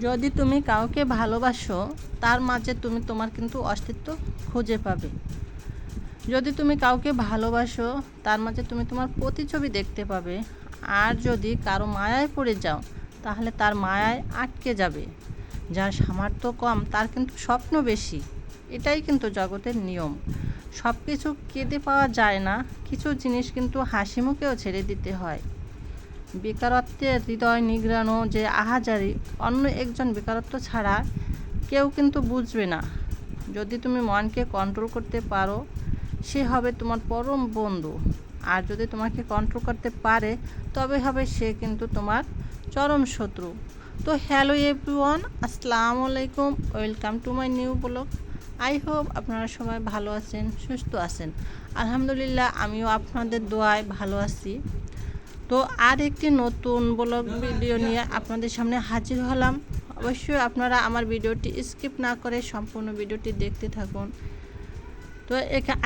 যদি তুমি কাউকে ভালোবাসো, তার মাঝে তুমি তোমার কিন্তু অস্তিত্ব খুঁজে পাবে। যদি তুমি কাউকে ভালোবাসো, তার মাঝে তুমি তোমার প্রতিছবি দেখতে পাবে। আর যদি কারও মায়ায় পড়ে যাও, তাহলে তার মায়ায় আটকে যাবে। যার সামর্থ্য কম, তার কিন্তু স্বপ্ন বেশি। এটাই কিন্তু জগতের নিয়ম। সব কিছু কেঁদে পাওয়া যায় না, কিছু জিনিস কিন্তু হাসি মুখেও ছেড়ে দিতে হয়। বেকারত্বের হৃদয় নিগড়ানো যে আহাজারি, অন্য একজন বেকারত্ব ছাড়া কেউ কিন্তু বুঝবে না। যদি তুমি মনকে কন্ট্রোল করতে পারো, সে হবে তোমার পরম বন্ধু। আর যদি তোমাকে কন্ট্রোল করতে পারে, তবে হবে সে কিন্তু তোমার চরম শত্রু। তো হ্যালো এভরিওয়ান আসসালামু আলাইকুম welcome to my new blog I hope আপনারা সবাই ভালো আছেন, সুস্থ আছেন। আলহামদুলিল্লাহ, আমিও আপনাদের দোয়ায় ভালো আছি। তো আর একটি নতুন ব্লগ ভিডিও নিয়ে আপনাদের সামনে হাজির হলাম। অবশ্যই আপনারা আমার ভিডিওটি স্কিপ না করে সম্পূর্ণ ভিডিওটি দেখতে থাকুন। তো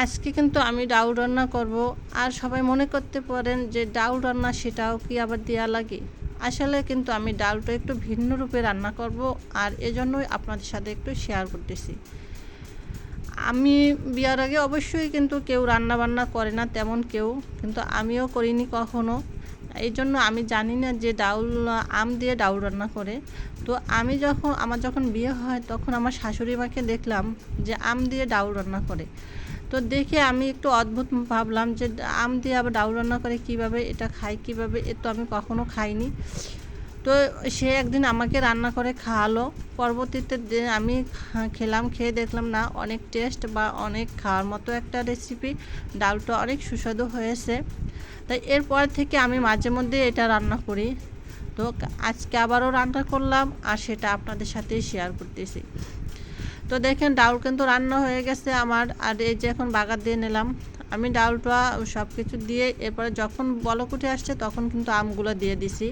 আজকে কিন্তু আমি ডাউল রান্না করব। আর সবাই মনে করতে পারেন যে ডাউল রান্না সেটাও কি আবার দেওয়া লাগে? আসলে কিন্তু আমি ডালটা একটু ভিন্ন রূপে রান্না করব আর এজন্যই আপনাদের সাথে একটু শেয়ার করতেছি। আমি বিয়ার আগে অবশ্যই কিন্তু কেউ রান্না বান্না করে না তেমন কেউ। কিন্তু আমিও করিনি কখনো। এই জন্য আমি জানি না যে ডাউল, আম দিয়ে ডাউল রান্না করে। তো আমি যখন, আমার যখন বিয়ে হয়, তখন আমার শাশুড়ি মাকে দেখলাম যে আম দিয়ে ডাউল রান্না করে। তো দেখে আমি একটু অদ্ভুত ভাবলাম যে আম দিয়ে আবার ডাউল রান্না করে কীভাবে, এটা খাই কীভাবে, এ তো আমি কখনো খাইনি। তো সে একদিন আমাকে রান্না করে খাওয়ালো। পরবর্তীতে আমি খেলাম, খেয়ে দেখলাম, না, অনেক টেস্ট বা অনেক খাওয়ার মতো একটা রেসিপি ডালটা অনেক সুস্বাদু হয়েছে। তাই এরপর থেকে আমি মাঝে মধ্যে এটা রান্না করি। তো আজকে আবারও রান্না করলাম আর সেটা আপনাদের সাথেই শেয়ার করতেছি। তো দেখেন ডাউল কিন্তু রান্না হয়ে গেছে আমার। আর এই যে এখন বাগার দিয়ে নিলাম। আমি ডাউলটা সব কিছু দিয়ে এরপরে যখন বলক উঠে আসছে তখন কিন্তু আমগুলো দিয়ে দিছি।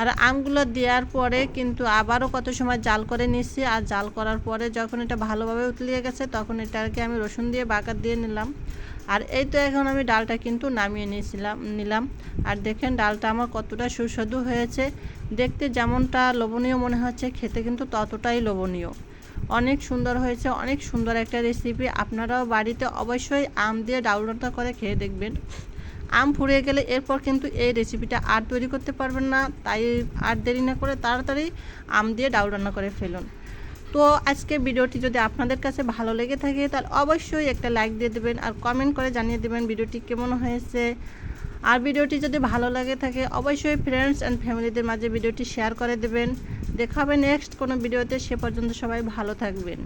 আর আমগুলো দেওয়ার পরে কিন্তু আবারও কত সময় জাল করে নিচ্ছি। আর জাল করার পরে যখন এটা ভালোভাবে উতলিয়ে গেছে, তখন এটাকে আমি রসুন দিয়ে বাগার দিয়ে নিলাম। আর এই তো এখন আমি ডালটা কিন্তু নামিয়ে নিয়েছিলাম, নিলাম। আর দেখেন ডালটা আমার কতটা সুস্বাদু হয়েছে। দেখতে যেমনটা লোভনীয় মনে হচ্ছে, খেতে কিন্তু ততটাই লোভনীয়। অনেক সুন্দর হয়েছে, অনেক সুন্দর একটা রেসিপি আপনারাও বাড়িতে অবশ্যই আম দিয়ে রান্না করে খেয়ে দেখবেন। আম ফুরিয়ে গেলে এরপর কিন্তু এই রেসিপিটা আর তৈরি করতে পারবেন না। তাই আর দেরি না করে তাড়াতাড়ি আম দিয়ে ডাউল রান্না করে ফেলুন। তো আজকে ভিডিওটি যদি আপনাদের কাছে ভালো লেগে থাকে, তাহলে অবশ্যই একটা লাইক দিয়ে দেবেন আর কমেন্ট করে জানিয়ে দেবেন ভিডিওটি কেমন হয়েছে। আর ভিডিওটি যদি ভালো লাগে থাকে, অবশ্যই ফ্রেন্ডস অ্যান্ড ফ্যামিলিদের মাঝে ভিডিওটি শেয়ার করে দেবেন। দেখা হবে নেক্সট কোনো ভিডিওতে, সে পর্যন্ত সবাই ভালো থাকবেন।